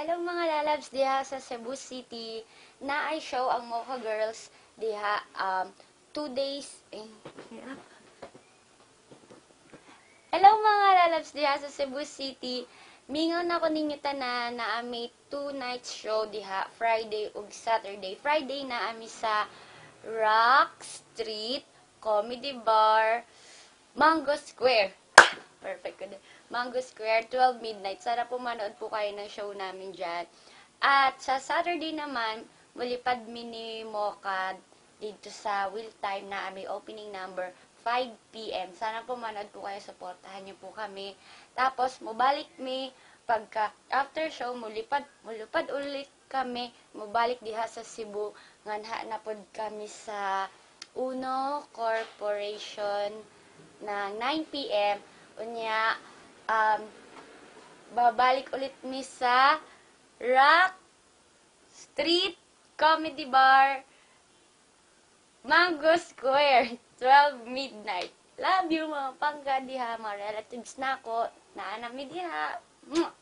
Hello mga lalabs diha sa Cebu City. Na ay show ang Mocha Girls diha um two days eh, yeah. Hello mga lalabs diha sa Cebu City. Mingon ako ninyo tanan na ami two nights show diha Friday ug Saturday. Friday na ami sa Rock Street Comedy Bar Mango Square. Perfect ko din. Mango Square, 12 midnight. Sana po manood po kayo ng show namin dyan. At sa Saturday naman, mulipad mini Mocha dito sa Will Time na aming opening number 5 p.m. Sana po manood po kayo, supportahan niyo po kami. Tapos, mubalik mi pagka after show, mulipad, mulipad ulit kami, mubalik diha sa Cebu. Nganha na pod kami sa Uno Corporation ng 9 p.m. Unya, um, babalik ulit mi sa Rock Street Comedy Bar Mango Square 12 midnight. Love you mga pangga diha, mga relatives na ako. Naanami diha. Mwah!